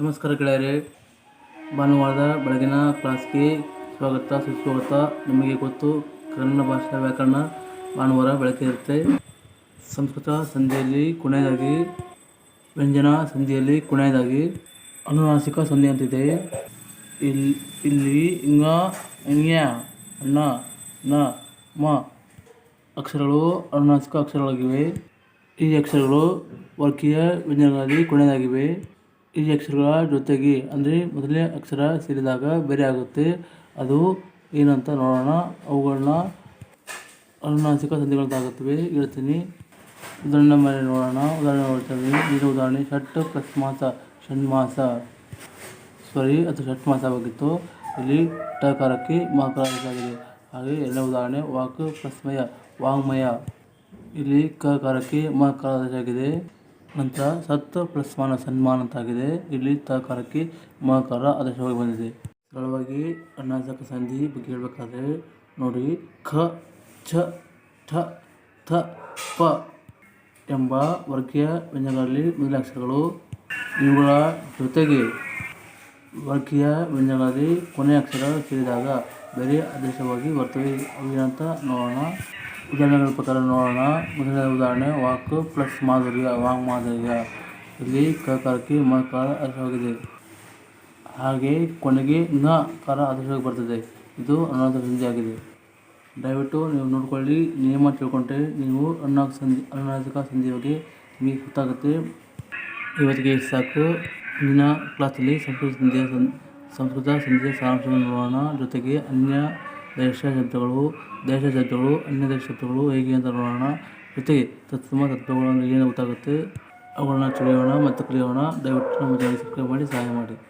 ನಮಸ್ಕಾರ ಗೆಳೆಯರೇ, ಭಾನುವಾರದ ಬೆಳಗಿನ ಕ್ಲಾಸ್ಗೆ ಸ್ವಾಗತ, ಸುಸ್ವಾಗತ. ನಿಮಗೆ ಗೊತ್ತು, ಕನ್ನಡ ಭಾಷಾ ವ್ಯಾಕರಣ ಭಾನುವಾರ ಬೆಳಕೆ ಇರುತ್ತೆ. ಸಂಸ್ಕೃತ ಸಂಧಿಯಲ್ಲಿ ಕೊನೆಯದಾಗಿ, ವ್ಯಂಜನ ಸಂಧಿಯಲ್ಲಿ ಕೊನೆಯದಾಗಿ, ಅನುನಾಸಿಕ ಸಂಧಿ ಅಂತಿದೆ. ಇಲ್ಲಿ ಇಲ್ಲಿ ಇಂಗ ಇಂಗ್ಯ ಅಣ್ಣ ನ, ಮ ಅಕ್ಷರಗಳು ಅನುನಾಸಿಕ ಅಕ್ಷರಗಳಾಗಿವೆ. ಈ ಅಕ್ಷರಗಳು ವರ್ಗೀಯ ವ್ಯಂಜನಗಳಲ್ಲಿ ಕೊನೆಯದಾಗಿವೆ. ಈ ಅಕ್ಷರಗಳ ಜೊತೆಗೆ, ಅಂದರೆ ಮೊದಲನೇ ಅಕ್ಷರ ಸೇರಿದಾಗ ಬೇರೆ ಆಗುತ್ತೆ. ಅದು ಏನಂತ ನೋಡೋಣ. ಅವುಗಳನ್ನ ಅನುನಾಸಿಕ ಸಂಧಿಗಳಾಗುತ್ತವೆ ಹೇಳ್ತೀನಿ. ಉದಾಹರಣೆ ಮೇಲೆ ನೋಡೋಣ. ಉದಾಹರಣೆ ನೋಡ್ತೇವೆ ಈಗ ಉದಾಹರಣೆ. ಷಟ್ ಪ್ಲಸ್ ಮಾಸ. ಷಣ್ಮಾಸ ಸಾರಿ ಅದು ಷಟ್ಮಾಸವಾಗಿತ್ತು ಇಲ್ಲಿ ಟಕಾರಕ್ಕೆ ಆಗಿದೆ ಹಾಗೆ ಎರಡನೇ ಉದಾಹರಣೆ, ವಾಕ್ ಪ್ಲಸ್ಮಯ ವಾಂಗ್ಮಯ. ಇಲ್ಲಿ ಕಕಾರಕ್ಕೆ ಆಗಿದೆ ನಂತರ ಸತ್ ಪ್ಲಸ್ ಮಾನ ಸನ್ಮಾನ ಅಂತಾಗಿದೆ. ಇಲ್ಲಿ ತಕಾರಕ್ಕೆ ಮಕಾರ ಆದರ್ಶವಾಗಿ ಬಂದಿದೆ. ಸರಳವಾಗಿ ಅನುನಾಸಿಕ ಸಂಧಿ ಬಗ್ಗೆ ಹೇಳಬೇಕಾದ್ರೆ ನೋಡಿ, ಖ ಛ ಠ, ಥ, ಪ ಎಂಬ ವರ್ಗೀಯ ವ್ಯಂಜನಗಳಲ್ಲಿ ಮೊದಲ ಅಕ್ಷರಗಳು ಇವುಗಳ ಜೊತೆಗೆ ವರ್ಗೀಯ ವ್ಯಂಜನಗಳಲ್ಲಿ ಕೊನೆಯ ಅಕ್ಷರ ಸೇರಿದಾಗ ಬೇರೆ ಆದೇಶವಾಗಿ ಬರ್ತವೆ. ಅವು ಏನಂತ ನೋಡೋಣ. ಉದಾಹರಣೆಗಳ ಪ್ರಕಾರ ನೋಡೋಣ. ಮೊದಲನೇ ಉದಾಹರಣೆ, ವಾಕ್ ಪ್ಲಸ್ ಮಾದರಿಯ, ವಾಂಗ್ ಮಾದರಿಯ. ಇಲ್ಲಿ ಕಕಾರಕ್ಕೆ ಮಕಾರ ಆದೇಶವಾಗಿದೆ ಹಾಗೆ ಕೊನೆಗೆ ನ ಕಾರ ಆದೇಶವಾಗಿ ಬರ್ತದೆ. ಇದು ಅನುನಾಸಿಕ ಸಂಧಿ ಆಗಿದೆ. ದಯವಿಟ್ಟು ನೀವು ನೋಡ್ಕೊಳ್ಳಿ, ನಿಯಮ ತಿಳ್ಕೊಂಡ್ರೆ ನೀವು ಅನುನಾಸಿಕ ಸಂಧಿ ಅನುನಾಸಿಕ ಸಂಧಿ ಬಗ್ಗೆ ನಿಮಗೆ ಗೊತ್ತಾಗುತ್ತೆ. ಇವತ್ತಿಗೆ ಸಾಕು. ಇಂದಿನ ಕ್ಲಾಸಲ್ಲಿ ಸಂಸ್ಕೃತ ಸಂಧಿಯ ಸಂಸ್ಕೃತ ಸಂಧಿಯ ಸಾರಾಂಶವನ್ನು ನೋಡೋಣ. ಜೊತೆಗೆ ಅನ್ಯ ದೇಶ ಶಬ್ದಗಳು ದೇಶ ಶಬ್ದಗಳು ಅನ್ಯ ದೇಶ ಶಬ್ದಗಳು ಹೇಗೆ ಅಂತ ನೋಡೋಣ. ಜೊತೆಗೆ ತತ್ಸಮ ತತ್ವಗಳು ಏನು ಗೊತ್ತಾಗುತ್ತೆ? ಅವುಗಳನ್ನ ತಿಳಿಯೋಣ ಮತ್ತು ಕಲಿಯೋಣ. ದಯವಿಟ್ಟು ನಮ್ಮ ಚಾನಲ್ ಸಬ್ಸ್ಕ್ರೈಬ್ ಮಾಡಿ, ಸಹಾಯ ಮಾಡಿ.